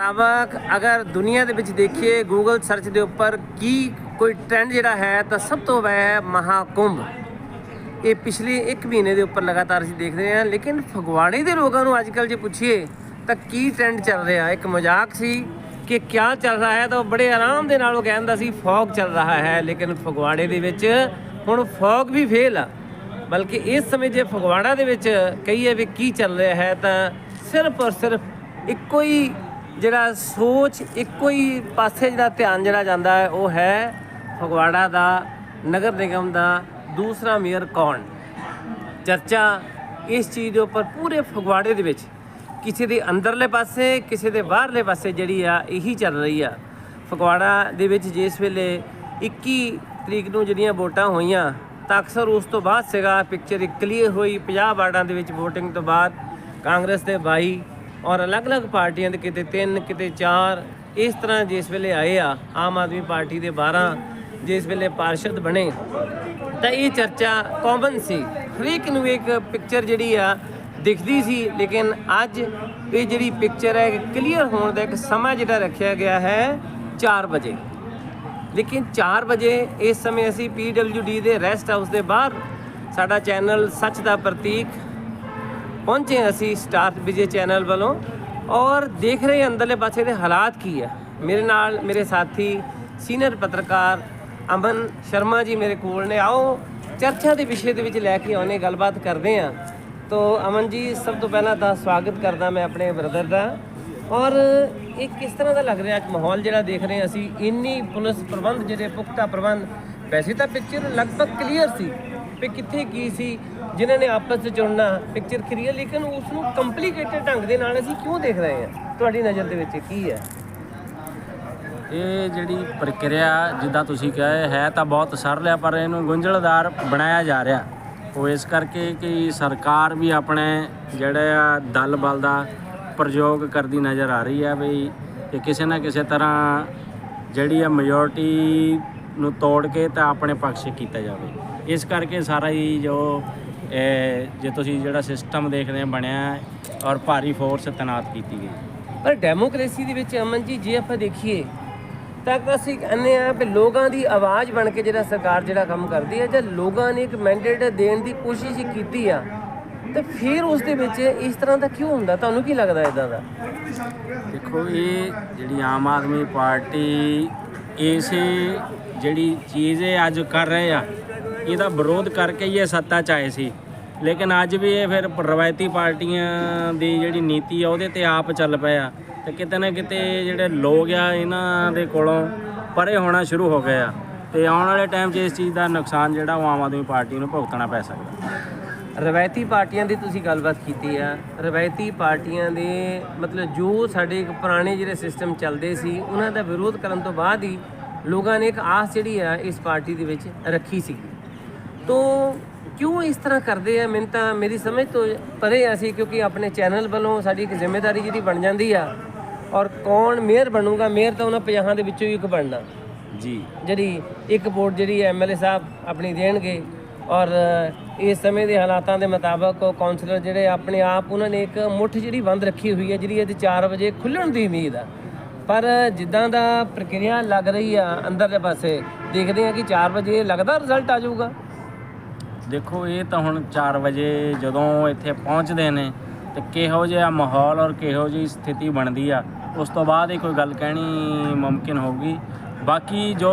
ਮੁਤਾਬਕ ਅਗਰ ਦੁਨੀਆ ਦੇ ਵਿੱਚ ਦੇਖੀਏ ਗੂਗਲ ਸਰਚ ਦੇ ਉੱਪਰ ਕੀ ਕੋਈ ਟ੍ਰੈਂਡ ਜਿਹੜਾ ਹੈ, ਤਾਂ ਸਭ ਤੋਂ ਵੱਧ ਹੈ ਮਹਾਕੁੰਭ। ਇਹ ਪਿਛਲੇ 1 ਮਹੀਨੇ ਦੇ ਉੱਪਰ ਲਗਾਤਾਰ ਅਸੀਂ ਦੇਖ ਰਹੇ ਹਾਂ, ਲੇਕਿਨ ਫਗਵਾੜੇ ਦੇ ਲੋਕਾਂ ਨੂੰ ਅੱਜ ਕੱਲ੍ਹ ਜੇ ਪੁੱਛੀਏ, ਤਾਂ ਕੀ ਟ੍ਰੈਂਡ ਚੱਲ ਰਿਹਾ? ਇੱਕ ਮਜ਼ਾਕ ਸੀ ਕਿ ਕਿਆ ਚੱਲ ਰਿਹਾ ਹੈ, ਤਾਂ ਉਹ ਬੜੇ ਆਰਾਮ ਦੇ ਨਾਲ ਉਹ ਕਹਿੰਦਾ ਸੀ ਫੌਗ ਚੱਲ ਰਿਹਾ ਹੈ। ਲੇਕਿਨ ਫਗਵਾੜੇ ਦੇ ਵਿੱਚ ਹੁਣ ਫੌਗ ਵੀ ਫੇਲ ਆ। ਬਲਕਿ ਇਸ ਸਮੇਂ ਜੇ ਫਗਵਾੜਾ ਦੇ ਵਿੱਚ ਕਹੀਏ ਵੀ ਕੀ ਚੱਲ ਰਿਹਾ ਹੈ, ਤਾਂ ਸਿਰਫ ਔਰ ਸਿਰਫ ਇੱਕੋ ਹੀ ਜਿਹੜਾ ਸੋਚ ਇੱਕੋ ਹੀ ਪਾਸੇ ਜਿਹੜਾ ਧਿਆਨ ਜਿਹੜਾ ਜਾਂਦਾ ਹੈ, ਉਹ ਹੈ ਫਗਵਾੜਾ ਦਾ, ਨਗਰ ਨਿਗਮ ਦਾ ਦੂਸਰਾ ਮੇਅਰ ਕੌਣ? ਚਰਚਾ ਇਸ ਚੀਜ਼ ਦੇ ਉੱਪਰ ਪੂਰੇ ਫਗਵਾੜੇ ਦੇ ਵਿੱਚ। ਕਿਸੇ ਦੇ ਅੰਦਰਲੇ ਪਾਸੇ, ਕਿਸੇ ਦੇ ਬਾਹਰਲੇ ਪਾਸੇ ਜਿਹੜੀ ਆ, ਇਹੀ ਚੱਲ ਰਹੀ ਆ। ਫਗਵਾੜਾ ਦੇ ਵਿੱਚ ਜਿਸ ਵੇਲੇ 21 ਤਰੀਕ ਨੂੰ ਜਿਹੜੀਆਂ ਵੋਟਾਂ ਹੋਈਆਂ, ਤਾਂ ਅਕਸਰ ਉਸ ਤੋਂ ਬਾਅਦ ਸੀਗਾ ਪਿਕਚਰ ਇੱਕ ਕਲੀਅਰ ਹੋਈ 50 ਵਾਰਡਾਂ ਦੇ ਵਿੱਚ VOTING ਤੋਂ ਬਾਅਦ ਕਾਂਗਰਸ ਦੇ 22 ਔਰ ਅਲੱਗ-ਅਲੱਗ ਪਾਰਟੀਆਂ ਦੇ ਕਿਤੇ 3 ਕਿਤੇ 4 ਇਸ ਤਰ੍ਹਾਂ ਜਿਸ ਵੇਲੇ ਆਏ ਆ, ਆਮ ਆਦਮੀ ਪਾਰਟੀ ਦੇ 12 ਜਿਸ ਵੇਲੇ ਪਾਰਸ਼ਦ ਬਣੇ, ਤਾਂ ਇਹ ਚਰਚਾ ਕਾਮਨ ਸੀ। ਹਰੇਕ ਨੂੰ ਇੱਕ ਪਿਕਚਰ ਜਿਹੜੀ ਆ ਦਿਖਦੀ ਸੀ, ਲੇਕਿਨ ਅੱਜ ਇਹ ਜਿਹੜੀ ਪਿਕਚਰ ਹੈ ਕਲੀਅਰ ਹੋਣ ਦਾ ਇੱਕ ਸਮਾਂ ਜਿਹੜਾ ਰੱਖਿਆ ਗਿਆ ਹੈ 4 ਵਜੇ। ਲੇਕਿਨ 4 ਵਜੇ ਇਸ ਸਮੇਂ ਅਸੀਂ PWD ਦੇ ਰੈਸਟ ਹਾਊਸ ਦੇ ਬਾਹਰ, ਸਾਡਾ ਚੈਨਲ ਸੱਚ ਦਾ ਪ੍ਰਤੀਕ ਪਹੁੰਚੇ ਅਸੀਂ ਸਟਾਰ ਵਿਜੇ ਚੈਨਲ ਵੱਲੋਂ ਔਰ ਦੇਖ ਰਹੇ ਅੰਦਰਲੇ ਪਾਸੇ ਦੇ ਹਾਲਾਤ ਕੀ ਹੈ। ਮੇਰੇ ਨਾਲ ਮੇਰੇ ਸਾਥੀ ਸੀਨੀਅਰ ਪੱਤਰਕਾਰ ਅਮਨ ਸ਼ਰਮਾ ਜੀ ਮੇਰੇ ਕੋਲ ਨੇ। ਆਓ ਚਰਚਾ ਦੇ ਵਿਸ਼ੇ ਦੇ ਵਿੱਚ ਲੈ ਕੇ ਆਉਨੇ ਗੱਲਬਾਤ ਕਰਦੇ ਹਾਂ। ਤੋ ਅਮਨ ਜੀ, ਸਭ ਤੋਂ ਪਹਿਲਾਂ ਤਾਂ ਸਵਾਗਤ ਕਰਦਾ ਮੈਂ ਆਪਣੇ ਬ੍ਰਦਰ ਦਾ। ਔਰ ਇਹ ਕਿਸ ਤਰ੍ਹਾਂ ਦਾ ਲੱਗ ਰਿਹਾ ਅੱਜ ਮਾਹੌਲ ਜਿਹੜਾ ਦੇਖ ਰਹੇ ਅਸੀਂ? ਇੰਨੀ ਪੁਲਿਸ ਪ੍ਰਬੰਧ ਜਿਹੜੇ ਪੁਖਤਾ ਪ੍ਰਬੰਧ, ਵੈਸੇ ਤਾਂ ਪਿਕਚਰ ਲਗਭਗ ਕਲੀਅਰ ਸੀ। ਵੀ ਕਿੱਥੇ ਕੀ ਸੀ, ਜਿਨ੍ਹਾਂ ਨੇ ਆਪਸ ਵਿੱਚ ਜੁੜਨਾ ਪਿਕਚਰ ਕਲੀਅਰ ਲੇਕਿਨ ਉਸ ਨੂੰ ਕੰਪਲਿਕੇਟਡ ਢੰਗ ਦੇ ਨਾਲ ਅਸੀਂ ਕਿਉਂ ਦੇਖ ਰਹੇ ਹਾਂ? ਤੁਹਾਡੀ ਨਜ਼ਰ ਦੇ ਵਿੱਚ ਕੀ ਹੈ? ਇਹ ਜਿਹੜੀ ਪ੍ਰਕਿਰਿਆ, ਜਿੱਦਾਂ ਤੁਸੀਂ ਕਹੇ ਹੈ ਤਾਂ ਬਹੁਤ ਸਰਲ ਹੈ, ਪਰ ਇਹਨੂੰ ਗੁੰਝਲਦਾਰ ਬਣਾਇਆ ਜਾ ਰਿਹਾ। ਉਹ ਇਸ ਕਰਕੇ ਕਿ ਸਰਕਾਰ ਵੀ ਆਪਣੇ ਜਿਹੜੇ ਆ ਦਲ ਬਲ ਦਾ ਪ੍ਰਯੋਗ ਕਰਦੀ ਨਜ਼ਰ ਆ ਰਹੀ ਹੈ ਵੀ ਕਿ ਕਿਸੇ ਨਾ ਕਿਸੇ ਤਰ੍ਹਾਂ ਜਿਹੜੀ ਆ ਮੈਜੋਰਟੀ ਨੂੰ ਤੋੜ ਕੇ ਤਾਂ ਆਪਣੇ ਪੱਖ 'ਚ ਕੀਤਾ ਜਾਵੇ। ਇਸ ਕਰਕੇ ਸਾਰਾ ਹੀ ਜੋ ਜੇ ਤੁਸੀਂ ਜਿਹੜਾ ਸਿਸਟਮ ਦੇਖਦੇ ਆ ਬਣਿਆ ਔਰ ਭਾਰੀ ਫੋਰਸ ਤੈਨਾਤ ਕੀਤੀ ਗਈ। ਪਰ ਡੈਮੋਕ੍ਰੇਸੀ ਦੇ ਵਿੱਚ ਅਮਨ ਜੀ ਜੇ ਆਪਾਂ ਦੇਖੀਏ ਤਾਂ ਅਸੀਂ ਕਹਿੰਦੇ ਆ ਵੀ ਲੋਕਾਂ ਦੀ ਆਵਾਜ਼ ਬਣ ਕੇ ਜਿਹੜਾ ਸਰਕਾਰ ਜਿਹੜਾ ਕੰਮ ਕਰਦੀ ਹੈ ਜੇ ਲੋਕਾਂ ਨੇ ਇੱਕ ਮੈਂਡੇਟ ਦੇਣ ਦੀ ਕੋਸ਼ਿਸ਼ ਹੀ ਕੀਤੀ ਆ ਤੇ ਫਿਰ ਉਸ ਦੇ ਵਿੱਚ ਇਸ ਤਰ੍ਹਾਂ ਦਾ ਕਿਉਂ ਹੁੰਦਾ? ਤੁਹਾਨੂੰ ਕੀ ਲੱਗਦਾ ਇਦਾਂ ਦਾ? ਦੇਖੋ ਇਹ ਜਿਹੜੀ ਆਮ ਆਦਮੀ ਪਾਰਟੀ ਇਸੇ ਜਿਹੜੀ ਚੀਜ਼ ਇਹ ਅੱਜ ਕਰ ਰਹੇ ਆ ਇਹਦਾ ਵਿਰੋਧ ਕਰਕੇ ਹੀ ਇਹ ਸੱਤਾ 'ਚ ਆਏ ਸੀ। ਲੇਕਿਨ ਅੱਜ ਵੀ ਇਹ ਫਿਰ ਰਵਾਇਤੀ ਪਾਰਟੀਆਂ ਦੀ ਜਿਹੜੀ ਨੀਤੀ ਆ, ਉਹਦੇ ਤੇ ਆਪ ਚੱਲ ਪਏ ਆ ਤੇ ਕਿਤੇ ਨਾ ਕਿਤੇ ਜਿਹੜੇ ਲੋਕ ਆ, ਇਹਨਾਂ ਦੇ ਕੋਲੋਂ ਪਰੇ ਹੋਣਾ ਸ਼ੁਰੂ ਹੋ ਗਏ ਆ। ਤੇ ਆਉਣ ਵਾਲੇ ਟਾਈਮ 'ਚ ਇਸ ਚੀਜ਼ ਦਾ ਨੁਕਸਾਨ ਜਿਹੜਾ ਉਹ ਆਮ ਆਦਮੀ ਪਾਰਟੀ ਨੂੰ ਭੁਗਤਣਾ ਪੈ ਸਕਦਾ। ਰਵਾਇਤੀ ਪਾਰਟੀਆਂ ਦੀ ਤੁਸੀਂ ਗੱਲਬਾਤ ਕੀਤੀ ਆ। ਰਵਾਇਤੀ ਪਾਰਟੀਆਂ ਦੇ ਮਤਲਬ ਜੋ ਸਾਡੇ ਪੁਰਾਣੇ ਜਿਹੜੇ ਸਿਸਟਮ ਚੱਲਦੇ ਸੀ, ਉਹਨਾਂ ਦਾ ਵਿਰੋਧ ਕਰਨ ਤੋਂ ਬਾਅਦ ਹੀ ਲੋਕਾਂ ਨੇ ਇੱਕ ਆਸ ਜਿਹੜੀ ਆ, ਇਸ ਪਾਰਟੀ ਦੇ ਵਿੱਚ ਰੱਖੀ ਸੀ। ਤੋ ਕਿਉਂ ਇਸ ਤਰ੍ਹਾਂ ਕਰਦੇ ਆ? ਮੈਨੂੰ ਤਾਂ ਮੇਰੀ ਸਮਝ ਤੋਂ ਪਰੇ ਆ ਸੀ ਕਿਉਂਕਿ ਆਪਣੇ ਚੈਨਲ ਵੱਲੋਂ ਸਾਡੀ ਇੱਕ ਜ਼ਿੰਮੇਵਾਰੀ ਜਿਹੜੀ ਬਣ ਜਾਂਦੀ ਆ ਔਰ ਕੌਣ ਮੇਅਰ ਬਣੂਗਾ? ਮੇਅਰ ਤਾਂ ਉਹਨਾਂ 50 ਦੇ ਵਿੱਚੋਂ ਹੀ ਇੱਕ ਬਣਨਾ। ਜੀ। ਜਿਹੜੀ ਇੱਕ ਵੋਟ ਜਿਹੜੀ ਐਮਐਲਏ ਸਾਹਿਬ ਆਪਣੀ ਦੇਣਗੇ ਔਰ ਇਸ ਸਮੇਂ ਦੇ ਹਾਲਾਤਾਂ ਦੇ ਮੁਤਾਬਕ ਕਾਉਂਸਲਰ ਜਿਹੜੇ ਆਪਣੇ ਆਪ ਉਹਨਾਂ ਨੇ ਇੱਕ ਮੁੱਠ ਜਿਹੜੀ ਬੰਦ ਰੱਖੀ ਹੋਈ ਹੈ ਜਿਹੜੀ ਅੱਜ 4 ਵਜੇ ਖੁੱਲਣ ਦੀ ਉਮੀਦ ਆ। ਪਰ ਜਿੱਦਾਂ ਦਾ ਪ੍ਰਕਿਰਿਆ ਲੱਗ ਰਹੀ ਆ ਅੰਦਰਲੇ ਪਾਸੇ ਦੇਖਦੇ ਆ ਕਿ 4 ਵਜੇ ਲੱਗਦਾ ਰਿਜ਼ਲਟ ਆ ਜਾਊਗਾ। ਦੇਖੋ, ਇਹ ਤਾਂ ਹੁਣ 4 ਵਜੇ ਜਦੋਂ ਇੱਥੇ ਪਹੁੰਚਦੇ ਨੇ, ਤੇ ਕਿਹੋ ਜਿਹਾ ਮਾਹੌਲ ਔਰ ਕਿਹੋ ਜਿਹੀ ਸਥਿਤੀ ਬਣਦੀ ਆ, ਉਸ ਤੋਂ ਬਾਅਦ ਹੀ ਕੋਈ ਗੱਲ ਕਹਿਣੀ ਮੁਮਕਿਨ ਹੋਊਗੀ। ਬਾਕੀ ਜੋ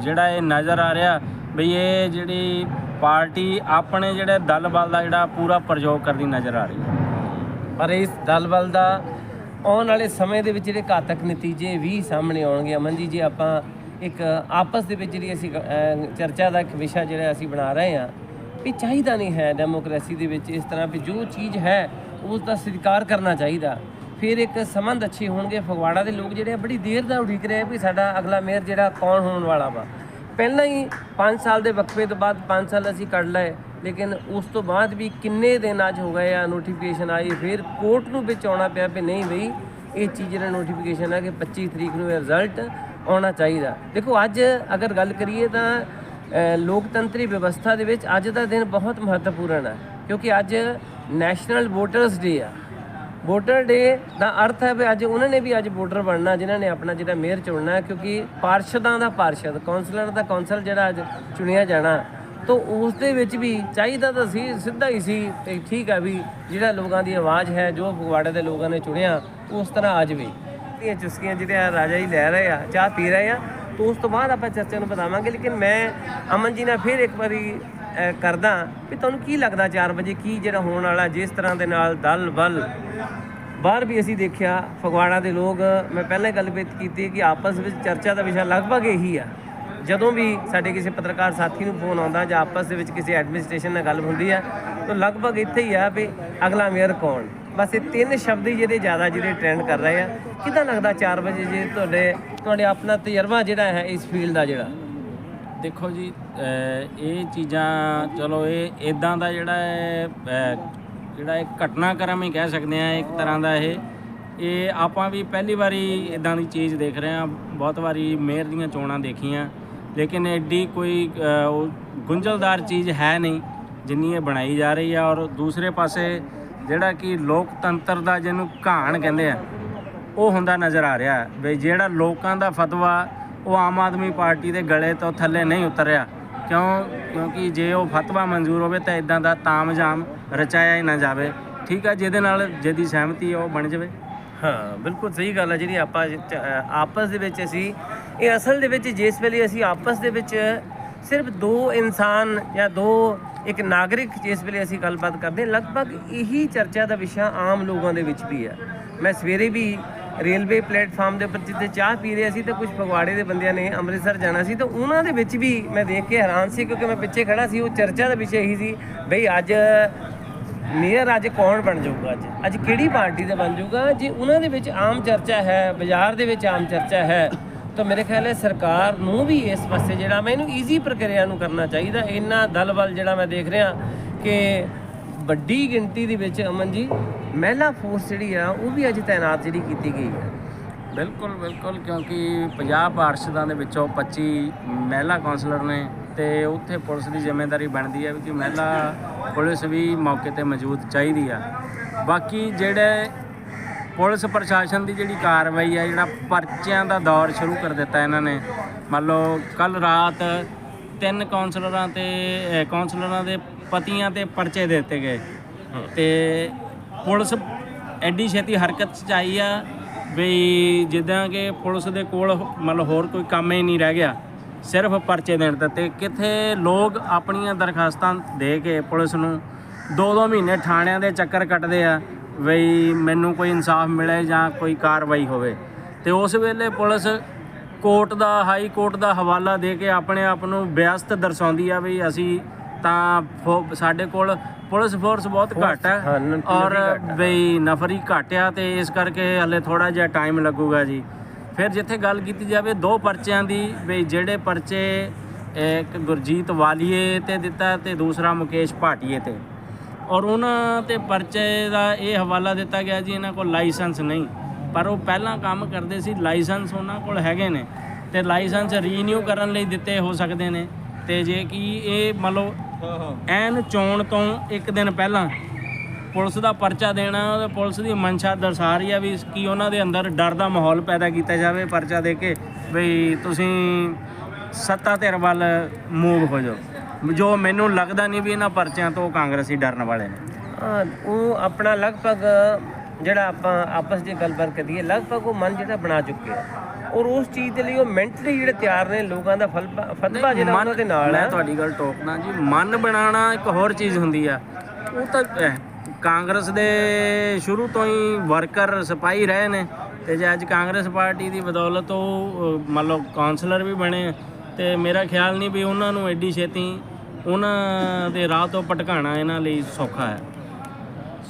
ਜਿਹੜਾ ਇਹ ਨਜ਼ਰ ਆ ਰਿਹਾ ਵੀ ਇਹ ਜਿਹੜੀ ਪਾਰਟੀ ਆਪਣੇ ਜਿਹੜੇ ਦਲ ਬਲ ਦਾ ਜਿਹੜਾ ਪੂਰਾ ਪ੍ਰਯੋਗ ਕਰਦੀ ਨਜ਼ਰ ਆ ਰਹੀ ਹੈ। ਪਰ ਇਸ ਦਲ ਬਲ ਦਾ ਆਉਣ ਵਾਲੇ ਸਮੇਂ ਦੇ ਵਿੱਚ ਜਿਹੜੇ ਘਾਤਕ ਨਤੀਜੇ ਵੀ ਸਾਹਮਣੇ ਆਉਣਗੇ, ਅਮਨ ਜੀ, ਜੇ ਆਪਾਂ ਇੱਕ ਆਪਸ ਦੇ ਵਿੱਚ ਜਿਹੜੀ ਅਸੀਂ ਚਰਚਾ ਦਾ ਇੱਕ ਵਿਸ਼ਾ ਜਿਹੜਾ ਅਸੀਂ ਬਣਾ ਰਹੇ ਹਾਂ ਵੀ ਚਾਹੀਦਾ ਨਹੀਂ ਹੈ ਡੈਮੋਕ੍ਰੇਸੀ ਦੇ ਵਿੱਚ ਇਸ ਤਰ੍ਹਾਂ ਵੀ ਜੋ ਚੀਜ਼ ਹੈ ਉਸ ਦਾ ਸਤਿਕਾਰ ਕਰਨਾ ਚਾਹੀਦਾ। ਫਿਰ ਇੱਕ ਸੰਬੰਧ ਅੱਛੇ ਹੋਣਗੇ। ਫਗਵਾੜਾ ਦੇ ਲੋਕ ਜਿਹੜੇ ਆ ਬੜੀ ਦੇਰ ਦਾ ਉਡੀਕ ਰਹੇ ਆ ਵੀ ਸਾਡਾ ਅਗਲਾ ਮੇਅਰ ਜਿਹੜਾ ਕੌਣ ਹੋਣ ਵਾਲਾ ਵਾ। ਪਹਿਲਾਂ ਹੀ 5 ਸਾਲ ਦੇ ਵਕਫੇ ਤੋਂ ਬਾਅਦ 5 ਸਾਲ ਅਸੀਂ ਕੱਢ ਲਏ, ਲੇਕਿਨ ਉਸ ਤੋਂ ਬਾਅਦ ਵੀ ਕਿੰਨੇ ਦਿਨ ਅੱਜ ਹੋ ਗਏ ਆ ਨੋਟੀਫਿਕੇਸ਼ਨ ਆਈ ਫਿਰ ਕੋਰਟ ਨੂੰ ਵਿੱਚ ਆਉਣਾ ਪਿਆ ਵੀ ਨਹੀਂ ਬਈ, ਇਹ ਚੀਜ਼ ਜਿਹੜਾ ਨੋਟੀਫਿਕੇਸ਼ਨ ਆ ਕਿ 25 ਤਰੀਕ ਨੂੰ ਇਹ ਰਿਜ਼ਲਟ ਆਉਣਾ ਚਾਹੀਦਾ। ਦੇਖੋ, ਅੱਜ ਅਗਰ ਗੱਲ ਕਰੀਏ ਤਾਂ ਲੋਕਤੰਤਰੀ ਵਿਵਸਥਾ ਦੇ ਵਿੱਚ ਅੱਜ ਦਾ ਦਿਨ ਬਹੁਤ ਮਹੱਤਵਪੂਰਨ ਹੈ, ਕਿਉਂਕਿ ਅੱਜ ਨੈਸ਼ਨਲ ਵੋਟਰਸ ਡੇ ਆ। ਵੋਟਰ ਡੇ ਦਾ ਅਰਥ ਹੈ ਵੀ ਅੱਜ ਉਹਨਾਂ ਨੇ ਵੀ ਅੱਜ ਵੋਟਰ ਬਣਨਾ, ਜਿਨ੍ਹਾਂ ਨੇ ਆਪਣਾ ਜਿਹੜਾ ਮੇਅਰ ਚੁਣਨਾ ਕਿਉਂਕਿ ਪਾਰਸ਼ਦਾਂ ਦਾ ਪਾਰਸ਼ਦ, ਕੌਂਸਲਰ ਦਾ ਕੌਂਸਲ ਜਿਹੜਾ ਅੱਜ ਚੁਣਿਆ ਜਾਣਾ। ਤਾਂ ਉਸ ਦੇ ਵਿੱਚ ਵੀ ਚਾਹੀਦਾ ਤਾਂ ਸੀ, ਸਿੱਧਾ ਹੀ ਸੀ, ਤੇ ਠੀਕ ਹੈ ਵੀ ਜਿਹੜਾ ਲੋਕਾਂ ਦੀ ਆਵਾਜ਼ ਹੈ, ਜੋ ਫਗਵਾੜੇ ਦੇ ਲੋਕਾਂ ਨੇ ਚੁਣਿਆ, ਉਸ ਤਰ੍ਹਾਂ ਆ ਜਾਵੇ। ਇਹ ਚੁਸਕੀਆਂ ਜਿਹੜੀਆਂ ਰਾਜਾ ਜੀ ਲੈ ਰਹੇ ਆ, ਚਾਹ ਪੀ ਰਹੇ ਆ। ਤੋਂ ਉਸ ਤੋਂ ਬਾਅਦ ਆਪਾਂ ਚਰਚਾ ਨੂੰ ਵਧਾਵਾਂਗੇ, ਲੇਕਿਨ ਮੈਂ ਅਮਨ ਜੀ ਨਾਲ ਫਿਰ ਇੱਕ ਵਾਰੀ ਕਰਦਾ ਵੀ ਤੁਹਾਨੂੰ ਕੀ ਲੱਗਦਾ 4 ਵਜੇ ਕੀ ਜਿਹੜਾ ਹੋਣ ਵਾਲਾ, ਜਿਸ ਤਰ੍ਹਾਂ ਦੇ ਨਾਲ ਦਲ ਬਲ। ਬਾਹਰ ਵੀ ਅਸੀਂ ਦੇਖਿਆ, ਫਗਵਾੜਾ ਦੇ ਲੋਕ, ਮੈਂ ਪਹਿਲਾਂ ਹੀ ਗੱਲਬਾਤ ਕੀਤੀ ਕਿ ਆਪਸ ਵਿੱਚ ਚਰਚਾ ਦਾ ਵਿਸ਼ਾ ਲਗਭਗ ਇਹੀ ਆ। ਜਦੋਂ ਵੀ ਸਾਡੇ ਕਿਸੇ ਪੱਤਰਕਾਰ ਸਾਥੀ ਨੂੰ ਫੋਨ ਆਉਂਦਾ ਜਾਂ ਆਪਸ ਦੇ ਵਿੱਚ ਕਿਸੇ ਐਡਮਿਨਿਸਟ੍ਰੇਸ਼ਨ ਨਾਲ ਗੱਲ ਹੁੰਦੀ ਆ, ਤਾਂ ਲਗਭਗ ਇੱਥੇ ਹੀ ਆ ਵੀ ਅਗਲਾ ਮੇਅਰ ਕੌਣ? ਬਸ ਇਹ ਤਿੰਨ ਸ਼ਬਦ ਹੀ ਜਿਹੜੇ ਜ਼ਿਆਦਾ ਜਿਹੜੇ ਟ੍ਰੈਂਡ ਕਰ ਰਹੇ ਆ। ਕਿਦਾਂ ਲੱਗਦਾ 4 ਵਜੇ ਜੇ ਤੁਹਾਡੇ ਤੁਹਾਡੇ ਆਪਣਾ ਤਜਰਬਾ ਜਿਹੜਾ ਹੈ ਇਸ ਫੀਲਡ ਦਾ ਜਿਹੜਾ? ਦੇਖੋ ਜੀ ਇਹ ਚੀਜ਼ਾਂ, ਚਲੋ ਇਹ ਇਦਾਂ ਦਾ ਜਿਹੜਾ ਹੈ ਜਿਹੜਾ ਇੱਕ ਘਟਨਾਕ੍ਰਮ ਹੀ ਕਹਿ ਸਕਦੇ ਆ ਇੱਕ ਤਰ੍ਹਾਂ ਦਾ ਇਹ। ਇਹ ਆਪਾਂ ਵੀ ਪਹਿਲੀ ਵਾਰੀ ਇਦਾਂ ਦੀ ਚੀਜ਼ ਦੇਖ ਰਹੇ ਆ ਬਹੁਤ ਵਾਰੀ ਮੇਅਰ ਦੀਆਂ ਚੋਣਾਂ ਦੇਖੀਆਂ। ਲੇਕਿਨ ਐਡੀ ਕੋਈ ਉਹ ਗੁੰਝਲਦਾਰ ਚੀਜ਼ ਹੈ ਨਹੀਂ, ਜਿੰਨੀ ਇਹ ਬਣਾਈ ਜਾ ਰਹੀ ਆ। ਔਰ ਦੂਸਰੇ ਪਾਸੇ ਜਿਹੜਾ ਕਿ ਲੋਕਤੰਤਰ ਦਾ ਜਿਹਨੂੰ ਘਾਣ ਕਹਿੰਦੇ ਆ, ਉਹ ਹੁੰਦਾ ਨਜ਼ਰ ਆ ਰਿਹਾ ਵੀ ਜਿਹੜਾ ਲੋਕਾਂ ਦਾ ਫਤਵਾ ਉਹ ਆਮ ਆਦਮੀ ਪਾਰਟੀ ਦੇ ਗਲੇ ਤੋਂ ਥੱਲੇ ਨਹੀਂ ਉਤਰਿਆ। ਕਿਉਂ? ਕਿਉਂਕਿ ਜੇ ਉਹ ਫਤਵਾ ਮਨਜ਼ੂਰ ਹੋਵੇ ਤਾਂ ਇਦਾਂ ਦਾ ਤਾਮਝਾਮ ਰਚਾਇਆ ਹੀ ਨਾ ਜਾਵੇ। ਠੀਕ ਆ, ਜਿਹਦੇ ਨਾਲ ਜਿਹਦੀ ਸਹਿਮਤੀ ਹੈ ਉਹ ਬਣ ਜਾਵੇ। ਹਾਂ, ਬਿਲਕੁਲ ਸਹੀ ਗੱਲ ਹੈ ਜਿਹੜੀ ਆਪਾਂ ਆਪਸ ਦੇ ਵਿੱਚ ਅਸੀਂ, ਇਹ ਅਸਲ ਦੇ ਵਿੱਚ ਜਿਸ ਵੇਲੇ ਅਸੀਂ ਆਪਸ ਦੇ ਵਿੱਚ ਸਿਰਫ ਦੋ ਇਨਸਾਨ ਜਾਂ ਦੋ ਇੱਕ ਨਾਗਰਿਕ ਜਿਸ ਵੇਲੇ ਅਸੀਂ ਗੱਲਬਾਤ ਕਰਦੇ ਲਗਭਗ ਇਹੀ ਚਰਚਾ ਦਾ ਵਿਸ਼ਾ ਆਮ ਲੋਕਾਂ ਦੇ ਵਿੱਚ ਵੀ ਹੈ। ਮੈਂ ਸਵੇਰੇ ਵੀ ਰੇਲਵੇ ਪਲੇਟਫਾਰਮ ਦੇ ਉੱਪਰ ਜਿੱਥੇ ਚਾਹ ਪੀ ਰਹੇ ਸੀ ਤਾਂ ਕੁਝ ਫਗਵਾੜੇ ਦੇ ਬੰਦਿਆਂ ਨੇ ਅੰਮ੍ਰਿਤਸਰ ਜਾਣਾ ਸੀ ਤਾਂ ਉਹਨਾਂ ਦੇ ਵਿੱਚ ਵੀ ਮੈਂ ਦੇਖ ਕੇ ਹੈਰਾਨ ਸੀ ਕਿਉਂਕਿ ਮੈਂ ਪਿੱਛੇ ਖੜਾ ਸੀ, ਉਹ ਚਰਚਾ ਦਾ ਵਿਸ਼ਾ ਇਹੀ ਸੀ, ਬਈ ਅੱਜ ਮੇਅਰ ਅੱਜ ਕੌਣ ਬਣ ਜਾਊਗਾ ਅੱਜ? ਅੱਜ ਕਿਹੜੀ ਪਾਰਟੀ ਦਾ ਬਣ ਜਾਊਗਾ? ਜੇ ਉਹਨਾਂ ਦੇ ਵਿੱਚ ਆਮ ਚਰਚਾ ਹੈ, ਬਾਜ਼ਾਰ ਦੇ ਵਿੱਚ ਆਮ ਚਰਚਾ ਹੈ ਤਾਂ ਮੇਰੇ ਖਿਆਲ ਹੈ ਸਰਕਾਰ ਨੂੰ ਵੀ ਇਸ ਪਾਸੇ ਜਿਹੜਾ ਮੈਂ ਇਹਨੂੰ ਈਜ਼ੀ ਪ੍ਰਕਿਰਿਆ ਨੂੰ ਕਰਨਾ ਚਾਹੀਦਾ। ਇੰਨਾ ਦਲਬਲ ਜਿਹੜਾ ਮੈਂ ਦੇਖ ਰਿਹਾ ਕਿ ਵੱਡੀ ਗਿਣਤੀ ਦੇ ਵਿੱਚ ਅਮਨ ਜੀ, ਮਹਿਲਾ ਫੋਰਸ ਜਿਹੜੀ ਆ, ਉਹ ਵੀ ਅੱਜ ਤਾਇਨਾਤ ਜਿਹੜੀ ਕੀਤੀ ਗਈ ਹੈ ਬਿਲਕੁਲ ਬਿਲਕੁਲ, ਕਿਉਂਕਿ 50 ਪਾਰਸ਼ਦਾਂ ਦੇ ਵਿੱਚੋਂ 25 ਮਹਿਲਾ ਕਾਉਂਸਲਰ ਨੇ ਤੇ ਉੱਥੇ ਪੁਲਿਸ ਦੀ ਜ਼ਿੰਮੇਵਾਰੀ ਬਣਦੀ ਹੈ ਵੀ ਕਿ ਮਹਿਲਾ ਪੁਲਿਸ ਵੀ ਮੌਕੇ ਤੇ ਮੌਜੂਦ ਚਾਹੀਦੀ ਆ। ਬਾਕੀ ਜਿਹੜੇ ਪੁਲਿਸ ਪ੍ਰਸ਼ਾਸਨ ਦੀ ਜਿਹੜੀ ਕਾਰਵਾਈ ਆ ਜਿਹੜਾ ਪਰਚਿਆਂ ਦਾ ਦੌਰ ਸ਼ੁਰੂ ਕਰ ਦਿੱਤਾ ਇਹਨਾਂ ਨੇ। ਮੰਨ ਲਓ ਕੱਲ ਰਾਤ ਤਿੰਨ ਕਾਉਂਸਲਰਾਂ ਤੇ ਕਾਉਂਸਲਰਾਂ ਦੇ ਪਤੀਆਂ ਤੇ ਪਰਚੇ ਦੇ ਦਿੱਤੇ ਗਏ। ਤੇ ਪੁਲਿਸ ਐਡੀ ਛੇਤੀ ਹਰਕਤ ਚ ਆਈ ਆ ਵੀ ਜਿੱਦਾਂ ਕਿ ਪੁਲਿਸ ਦੇ ਕੋਲ ਮਤਲਬ ਹੋਰ ਕੋਈ ਕੰਮ ਹੀ ਨਹੀਂ ਰਹਿ ਗਿਆ। ਸਿਰਫ ਪਰਚੇ ਦੇਣ ਤੇ ਤੇ ਕਿੱਥੇ ਲੋਕ ਆਪਣੀਆਂ ਦਰਖਾਸਤਾਂ ਦੇ ਕੇ ਪੁਲਿਸ ਨੂੰ ਦੋ ਦੋ ਮਹੀਨੇ ਥਾਣਿਆਂ ਦੇ ਚੱਕਰ ਕੱਟਦੇ ਆ ਵੀ ਮੈਨੂੰ ਕੋਈ ਇਨਸਾਫ ਮਿਲੇ ਜਾਂ ਕੋਈ ਕਾਰਵਾਈ ਹੋਵੇ। ਤੇ ਉਸ ਵੇਲੇ ਪੁਲਿਸ ਕੋਰਟ ਦਾ ਹਾਈ ਕੋਰਟ ਦਾ ਹਵਾਲਾ ਦੇ ਕੇ ਆਪਣੇ ਆਪ ਨੂੰ ਵਿਅਸਤ ਦਰਸਾਉਂਦੀ ਆ ਵੀ ਅਸੀਂ ਤਾਂ ਸਾਡੇ ਕੋਲ ਪੁਲਿਸ ਫੋਰਸ ਬਹੁਤ ਘੱਟ ਹਾਂ, ਔਰ। ਬਈ ਨਫਰੀ ਘਟਿਆ ਤੇ ਇਸ ਕਰਕੇ ਹਲੇ ਥੋੜਾ ਜਿਹਾ ਟਾਈਮ ਲੱਗੂਗਾ ਜੀ। ਫਿਰ ਜਿੱਥੇ ਗੱਲ ਕੀਤੀ ਜਾਵੇ ਦੋ ਪਰਚਿਆਂ ਦੀ ਬਈ ਜਿਹੜੇ ਪਰਚੇ ਇੱਕ ਗੁਰਜੀਤ ਵਾਲੀਏ ਤੇ ਦਿੱਤਾ ਤੇ ਦੂਸਰਾ ਮੁਕੇਸ਼ ਭਾਟੀਏ ਤੇ। ਔਰ ਉਹਨਾਂ ਤੇ ਪਰਚੇ ਦਾ ਇਹ ਹਵਾਲਾ ਦਿੱਤਾ ਗਿਆ ਜੀ ਇਹਨਾਂ ਕੋਲ ਲਾਇਸੈਂਸ ਨਹੀਂ। ਪਰ ਉਹ ਪਹਿਲਾਂ ਕੰਮ ਕਰਦੇ ਸੀ ਲਾਇਸੈਂਸ ਉਹਨਾਂ ਕੋਲ ਹੈਗੇ ਨੇ ਤੇ ਲਾਇਸੈਂਸ ਰੀਨਿਊ ਕਰਨ ਲਈ ਦਿੱਤੇ ਹੋ ਸਕਦੇ ਨੇ। ਤੇ ਜੇ ਕੀ ਇਹ ਮੰਨ ਲਓ ਐਨ ਚੋਣ ਤੋਂ ਇੱਕ ਦਿਨ ਪਹਿਲਾਂ ਪੁਲਿਸ ਦਾ ਪਰਚਾ ਦੇਣਾ ਤੇ ਪੁਲਿਸ ਦੀ ਮਨਸ਼ਾ ਦਰਸਾ ਰਹੀ ਆ ਵੀ ਕੀ ਉਹਨਾਂ ਦੇ ਅੰਦਰ ਡਰ ਦਾ ਮਾਹੌਲ ਪੈਦਾ ਕੀਤਾ ਜਾਵੇ ਪਰਚਾ ਦੇ ਕੇ ਵੀ ਤੁਸੀਂ ਸੱਤਾ ਧਿਰ ਵੱਲ ਮੂਵ ਹੋ ਜਾਓ। ਜੋ ਮੈਨੂੰ ਲੱਗਦਾ ਨਹੀਂ ਵੀ ਇਹਨਾਂ ਪਰਚਿਆਂ ਤੋਂ ਕਾਂਗਰਸੀ ਡਰਨ ਵਾਲੇ ਨੇ। ਉਹ ਆਪਣਾ ਲਗਭਗ ਜਿਹੜਾ ਆਪਾਂ ਆਪਸ ਦੀ ਗੱਲਬਾਤ ਕਰੀਏ ਲਗਭਗ ਉਹ ਮਨ ਜਿਹੜਾ ਬਣਾ ਚੁੱਕੇ ਆ। ਔਰ ਉਸ ਚੀਜ਼ ਦੇ ਲਈ ਉਹ ਮੈਂਟਲੀ ਜਿਹੜੇ ਤਿਆਰ ਨੇ ਲੋਕਾਂ ਦਾ ਫਤਵਾ ਜਿਹੜਾ ਉਹਨਾਂ ਦੇ ਨਾਲ ਹੈ ਤੁਹਾਡੀ ਗੱਲ ਟੋਕਣਾ ਜੀ ਮਨ ਬਣਾਉਣਾ ਇੱਕ ਹੋਰ ਚੀਜ਼ ਹੁੰਦੀ ਆ। ਉਹ ਤਾਂ ਕਾਂਗਰਸ ਦੇ ਸ਼ੁਰੂ ਤੋਂ ਹੀ ਵਰਕਰ ਸਿਪਾਹੀ ਰਹੇ ਨੇ ਤੇ ਜੇ ਅੱਜ ਕਾਂਗਰਸ ਪਾਰਟੀ ਦੀ ਬਦੌਲਤ ਉਹ ਮੰਨ ਲਓ ਕਾਉਂਸਲਰ ਵੀ ਬਣੇ ਤੇ ਮੇਰਾ ਖਿਆਲ ਨਹੀਂ ਵੀ ਉਹਨਾਂ ਨੂੰ ਐਡੀ ਛੇਤੀ ਉਹਨਾਂ ਦੇ ਰਾਹ ਤੋਂ ਭਟਕਾਣਾ ਇਹਨਾਂ ਲਈ ਸੌਖਾ ਹੈ।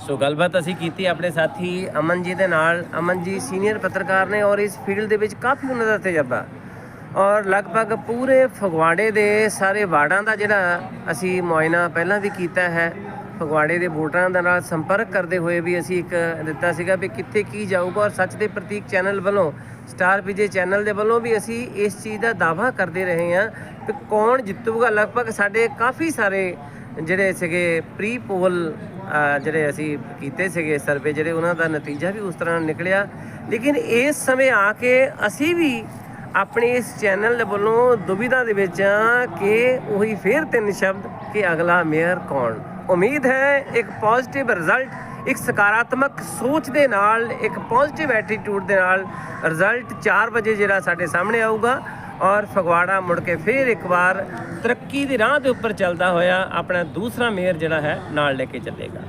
ਸੋ ਗੱਲਬਾਤ ਅਸੀਂ ਕੀਤੀ ਆਪਣੇ ਸਾਥੀ ਅਮਨ ਜੀ ਦੇ ਨਾਲ। ਅਮਨ ਜੀ ਸੀਨੀਅਰ ਪੱਤਰਕਾਰ ਨੇ ਔਰ ਇਸ ਫੀਲਡ ਦੇ ਵਿੱਚ ਕਾਫੀ ਉਹਨਾਂ ਦਾ ਤਜਰਬਾ। ਔਰ ਲਗਭਗ ਪੂਰੇ ਫਗਵਾੜੇ ਦੇ ਸਾਰੇ ਵਾਰਡਾਂ ਦਾ ਜਿਹੜਾ ਅਸੀਂ ਮੁਆਇਨਾ ਪਹਿਲਾਂ ਵੀ ਕੀਤਾ ਹੈ। ਫਗਵਾੜੇ ਦੇ ਵੋਟਰਾਂ ਦੇ ਨਾਲ ਸੰਪਰਕ ਕਰਦੇ ਹੋਏ ਵੀ ਅਸੀਂ ਇੱਕ ਦਿੱਤਾ ਸੀਗਾ ਵੀ ਕਿੱਥੇ ਕੀ ਜਾਊਗਾ ਔਰ ਸੱਚ ਦੇ ਪ੍ਰਤੀਕ ਚੈਨਲ ਵੱਲੋਂ, ਸਟਾਰ ਵਿਜੇ ਚੈਨਲ ਦੇ ਵੱਲੋਂ ਵੀ ਅਸੀਂ ਇਸ ਚੀਜ਼ ਦਾ ਦਾਵਾ ਕਰਦੇ ਰਹੇ ਹਾਂ ਕਿ ਕੌਣ ਜਿੱਤੂਗਾ। ਲਗਭਗ ਸਾਡੇ ਕਾਫੀ ਸਾਰੇ ਜਿਹੜੇ ਸੀਗੇ ਪ੍ਰੀ ਪੋਲ ਜਿਹੜੇ ਅਸੀਂ ਕੀਤੇ ਸੀਗੇ ਸਰਵੇ ਜਿਹੜੇ ਉਹਨਾਂ ਦਾ ਨਤੀਜਾ ਵੀ ਉਸ ਤਰ੍ਹਾਂ ਨਿਕਲਿਆ। ਲੇਕਿਨ ਇਸ ਸਮੇਂ ਆ ਕੇ ਅਸੀਂ ਵੀ ਆਪਣੇ ਇਸ ਚੈਨਲ ਦੇ ਵੱਲੋਂ ਦੁਬਿਧਾ ਦੇ ਵਿੱਚ ਆ ਕਿ ਉਹੀ ਫੇਰ ਤਿੰਨ ਸ਼ਬਦ ਕਿ ਅਗਲਾ ਮੇਅਰ ਕੌਣ? ਉਮੀਦ ਹੈ ਇੱਕ ਪੋਜ਼ਿਟਿਵ ਰਿਜ਼ਲਟ ਇੱਕ ਸਕਾਰਾਤਮਕ ਸੋਚ ਦੇ ਨਾਲ, ਇੱਕ ਪੋਜ਼ਿਟਿਵ ਐਟੀਟਿਊਡ ਦੇ ਨਾਲ ਰਿਜ਼ਲਟ 4 ਵਜੇ ਜਿਹੜਾ ਸਾਡੇ ਸਾਹਮਣੇ ਆਊਗਾ ਔਰ ਫਗਵਾੜਾ ਮੁੜ ਕੇ ਫਿਰ ਇੱਕ ਵਾਰ ਤਰੱਕੀ ਦੀ ਰਾਹ ਦੇ ਉੱਪਰ ਚੱਲਦਾ ਹੋਇਆ ਆਪਣਾ ਦੂਸਰਾ ਮੇਅਰ ਜਿਹੜਾ ਹੈ ਨਾਲ ਲੈ ਕੇ ਚੱਲੇਗਾ।